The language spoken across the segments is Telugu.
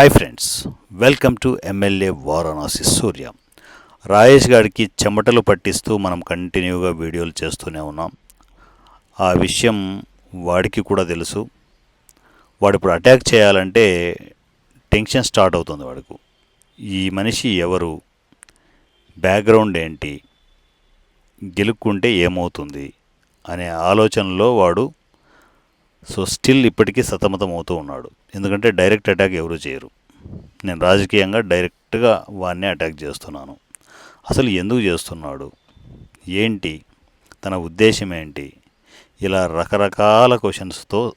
Hi friends welcome to MLA Varanasi Surya Rajesh గారికి చెమటలు పట్టిస్తూ మనం కంటిన్యూగా వీడియోలు చేస్తూనే ఉన్నాం. ఆ విషయం వాడికి కూడా తెలుసు. వాడు ఇప్పుడు అటాక్ చేయాలంటే టెన్షన్ స్టార్ట్ అవుతుంది వాడికి. ఈ మనిషి ఎవరు? బ్యాక్గ్రౌండ్ ఏంటి? గెలుక్కుంటే ఏమవుతుంది? అనే ఆలోచనలో వాడు సో స్టిల్ ఇప్పటికీ సతమతం అవుతూ ఉన్నాడు. ఎందుకంటే డైరెక్ట్ అటాక్ ఎవరు చేయరు. నేను రాజకీయంగా డైరెక్ట్గా వాడిని అటాక్ చేస్తున్నాను. అసలు ఎందుకు చేస్తున్నాడు? ఏంటి? తన ఉద్దేశం ఏంటి? ఇలా రకరకాల క్వశ్చన్స్తో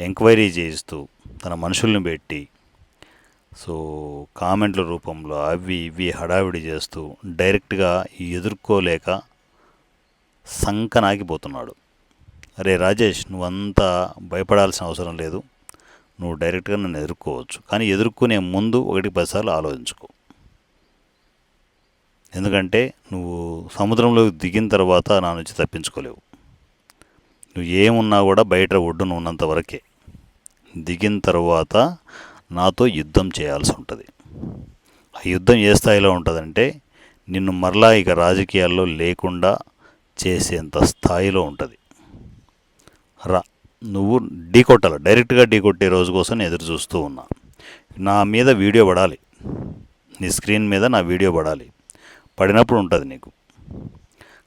ఎంక్వైరీ చేయిస్తూ తన మనుషుల్ని పెట్టి సో కామెంట్ల రూపంలో అవి ఇవి హడావిడి చేస్తూ డైరెక్ట్గా ఎదుర్కోలేక సంకనాగిపోతున్నాడు అరే రాజేష్ నువ్వంతా భయపడాల్సిన అవసరం లేదు. నువ్వు డైరెక్ట్గా నన్ను ఎదుర్కోవచ్చు. కానీ ఎదుర్కొనే ముందు ఒకటి పదిసార్లు ఆలోచించుకో. ఎందుకంటే నువ్వు సముద్రంలోకి దిగిన తర్వాత నా నుంచి తప్పించుకోలేవు. నువ్వు ఏమున్నా కూడా బయట ఒడ్డున ఉన్నంత వరకే. దిగిన తర్వాత నాతో యుద్ధం చేయాల్సి ఉంటుంది. ఆ యుద్ధం ఏ స్థాయిలో ఉంటుందంటే నిన్ను మరలా ఇక రాజకీయాల్లో లేకుండా చేసేంత స్థాయిలో ఉంటుంది. రా. నువ్వు ఢీ కొట్టాలి. డైరెక్ట్గా ఢీ కొట్టే రోజు కోసం ఎదురు చూస్తూ ఉన్నా. నా మీద వీడియో పడాలి. నీ స్క్రీన్ మీద నా వీడియో పడాలి. పడినప్పుడు ఉంటుంది నీకు.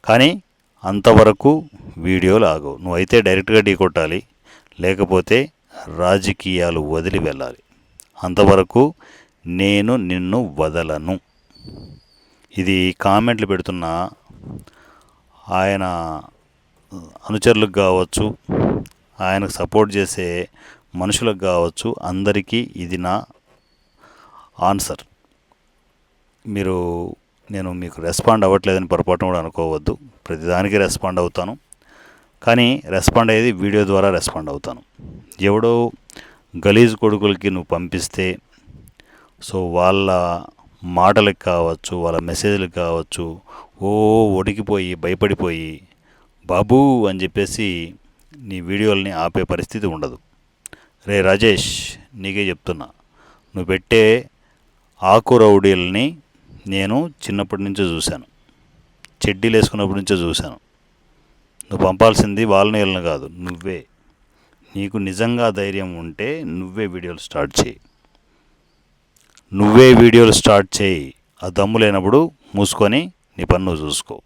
కానీ అంతవరకు వీడియోలు ఆగవు. నువ్వైతే డైరెక్ట్గా ఢీ కొట్టాలి. లేకపోతే రాజకీయాలు వదిలి వెళ్ళాలి. అంతవరకు నేను నిన్ను వదలను. ఇది కామెంట్లు పెడుతున్న ఆయన అనుచరులకు కావచ్చు ఆయనకు సపోర్ట్ చేసే మనుషులకు కావచ్చు అందరికీ ఇది నా ఆన్సర్. మీరు నేను మీకు రెస్పాండ్ అవ్వట్లేదని పొరపాటు కూడా అనుకోవద్దు. ప్రతిదానికి రెస్పాండ్ అవుతాను. కానీ రెస్పాండ్ అయ్యేది వీడియో ద్వారా రెస్పాండ్ అవుతాను. ఎవడో గలీజ్ కొడుకులకి నువ్వు పంపిస్తే సో వాళ్ళ మాటలకు కావచ్చు వాళ్ళ మెసేజ్లకు కావచ్చు ఓ ఒడికిపోయి భయపడిపోయి బాబూ అని చెప్పేసి నీ వీడియోల్ని ఆపే పరిస్థితి ఉండదు. రే రాజేష్ నీకే చెప్తున్నా. నువ్వు పెట్టే ఆకు రౌడీల్ని నేను చిన్నప్పటి నుంచే చూశాను. చెడ్డీలు వేసుకున్నప్పటి నుంచే చూశాను. నువ్వు పంపాల్సింది వాళ్ళని వీళ్ళని కాదు నువ్వే. నీకు నిజంగా ధైర్యం ఉంటే నువ్వే వీడియోలు స్టార్ట్ చేయి. నువ్వే వీడియోలు స్టార్ట్ చేయి. ఆ దమ్ము లేనప్పుడు మూసుకొని నీ పన్ను చూసుకో.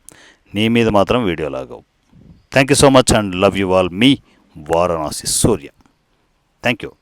నీ మీద మాత్రం వీడియో లాగవు Thank you so much and love you all. Me, Varanasi Surya. Thank you.